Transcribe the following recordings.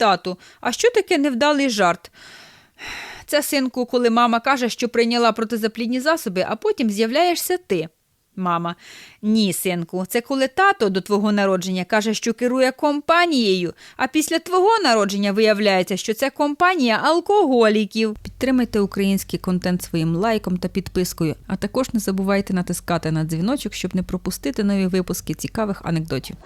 Тату, а що таке невдалий жарт? Це, синку, коли мама каже, що прийняла протизаплідні засоби, а потім з'являєшся ти. Мама, ні, синку, це коли тато до твого народження каже, що керує компанією, а після твого народження виявляється, що це компанія алкоголіків. Підтримайте український контент своїм лайком та підпискою, а також не забувайте натискати на дзвіночок, щоб не пропустити нові випуски цікавих анекдотів.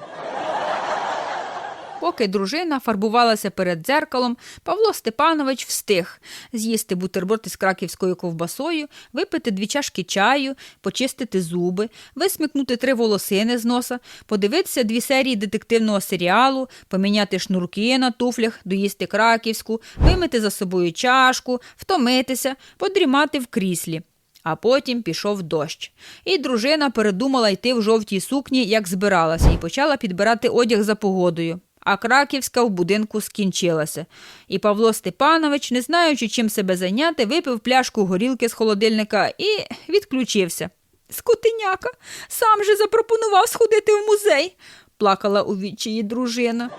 Поки дружина фарбувалася перед дзеркалом, Павло Степанович встиг з'їсти бутерброд із краківською ковбасою, випити дві чашки чаю, почистити зуби, висмикнути три волосини з носа, подивитися дві серії детективного серіалу, поміняти шнурки на туфлях, доїсти краківську, вимити за собою чашку, втомитися, подрімати в кріслі. А потім пішов дощ. І дружина передумала йти в жовтій сукні, як збиралася, і почала підбирати одяг за погодою. А краківська в будинку скінчилася. І Павло Степанович, не знаючи, чим себе зайняти, випив пляшку горілки з холодильника і відключився. Скотиняка, сам же запропонував сходити в музей, плакала у відчаї дружина.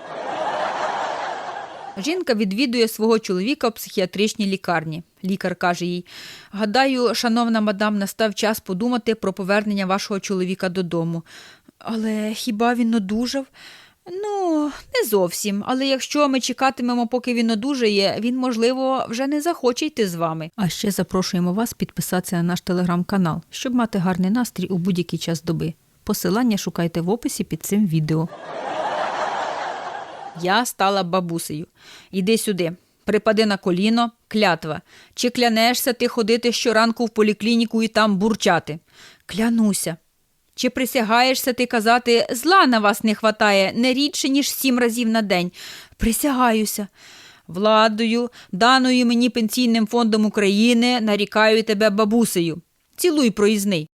Жінка відвідує свого чоловіка в психіатричній лікарні. Лікар каже їй: Гадаю, шановна мадам, настав час подумати про повернення вашого чоловіка додому. Але хіба він одужав? Ну, не зовсім. Але якщо ми чекатимемо, поки він одужає, він, можливо, вже не захоче йти з вами. А ще запрошуємо вас підписатися на наш телеграм-канал, щоб мати гарний настрій у будь-який час доби. Посилання шукайте в описі під цим відео. Я стала бабусею. Іди сюди. Припади на коліно, клятва. Чи клянешся ти ходити щоранку в поліклініку і там бурчати? Клянуся. Чи присягаєшся ти казати, зла на вас не хватає не рідше, ніж сім разів на день? Присягаюся. Владою, даною мені пенсійним фондом України, нарікаю тебе бабусею. Цілуй проїзний.